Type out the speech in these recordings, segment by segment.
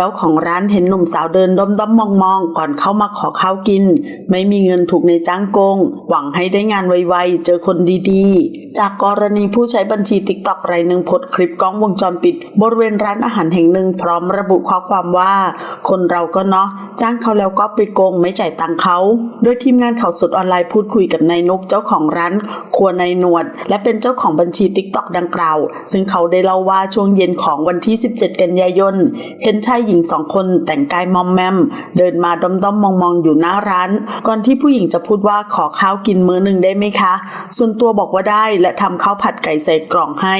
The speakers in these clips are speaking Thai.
เจ้าของร้านเห็นหนุ่มสาวเดินด้อมด้อมมองมองๆก่อนเข้ามาขอข้าวกิน ไม่มีเงินถูกในจ้างโกง หวังให้ได้งานไวๆ เจอคนดีๆ จากกรณีผู้ใช้บัญชีติ๊กต็อกรายหนึ่งโพสคลิปกล้องวงจรปิด บริเวณร้านอาหารแห่งหนึ่งพร้อมระบุข้อความว่า คนเราก็เนาะจ้างเขาแล้วก็ไปโกงไม่จ่ายตังค์เขาโดยทีมงานข่าวสดออนไลน์พูดคุยกับนายนกเจ้าของร้าน ครัวนายนวด และเป็นเจ้าของบัญชีติ๊กต็อกดังกล่าว ซึ่งเขาได้เล่าว่าช่วงเย็นของวันที่ 17 กันยายนเห็นชายหญิงสองคนแต่งกายมอมแมม เดินมาด้อมๆมองๆอยู่หน้าร้าน ก่อนที่ผู้หญิงจะพูดว่าขอข้าวกินมื้อหนึ่งได้ไหมคะ ส่วนตัวบอกว่าได้และทำข้าวผัดไก่ใส่กล่องให้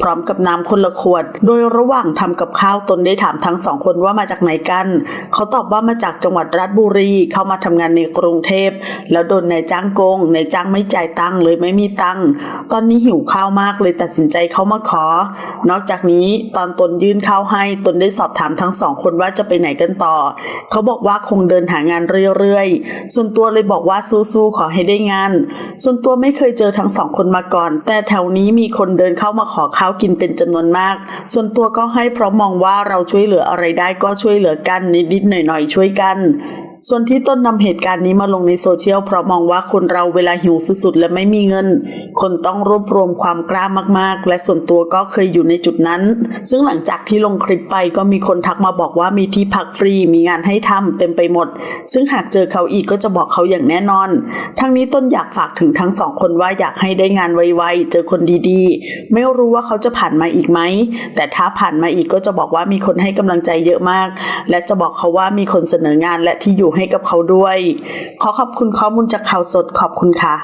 พร้อมกับน้ำคนละขวด โดยระหว่างทำกับข้าวตนได้ถามทั้งสองคนว่ามาจากไหนกัน เขาตอบว่ามาจากจังหวัดราชบุรีเข้ามาทำงานในกรุงเทพ แล้วโดนนายจ้างโกงนายจ้างไม่จ่ายตังค์เลยไม่มีตังค์ตอนนี้หิวข้าวมากเลยตัดสินใจเข้ามาขอ นอกจากนี้ตอนตนยื่นข้าวให้ตนได้สอบถามทั้งสองคนว่าจะไปไหนกันต่อ เขาบอกว่าคงเดินหางานเรื่อยๆ ส่วนตัวเลยบอกว่าสู้ๆขอให้ได้งาน ส่วนตัวไม่เคยเจอทั้งสองคนมาก่อน แต่แถวนี้มีคนเดินเข้ามาขอข้าวกินเป็นจำนวนมาก ส่วนตัวก็ให้เพราะมองว่าเราช่วยเหลืออะไรได้ก็ช่วยเหลือกันนิดๆหน่อยๆช่วยกัน ส่วนที่ต้นนำเหตุการณ์นี้มาลงในโซเชียลเพราะมองว่าคนเราเวลาหิวสุดๆ และไม่มีเงิน คนต้องรวบรวมความกล้ามากๆ และส่วนตัวก็เคยอยู่ในจุดนั้น ซึ่งหลังจากที่ลงคลิปไปก็มีคนทักมาบอกว่ามีที่พักฟรีมีงานให้ทำเต็มไปหมด ซึ่งหากเจอเขาอีกก็จะบอกเขาอย่างแน่นอน ทั้งนี้ต้นอยากฝากถึงทั้งสองคนว่าอยากให้ได้งานไวๆเจอคนดีๆ ไม่รู้ว่าเขาจะผ่านมาอีกไหมแต่ถ้าผ่านมาอีกก็จะบอกว่ามีคนให้กำลังใจเยอะมาก และจะบอกเขาว่ามีคนเสนองานและที่อยู่ให้กับเขาด้วย ขอขอบคุณข้อมูลจากข่าวสดขอบคุณค่ะ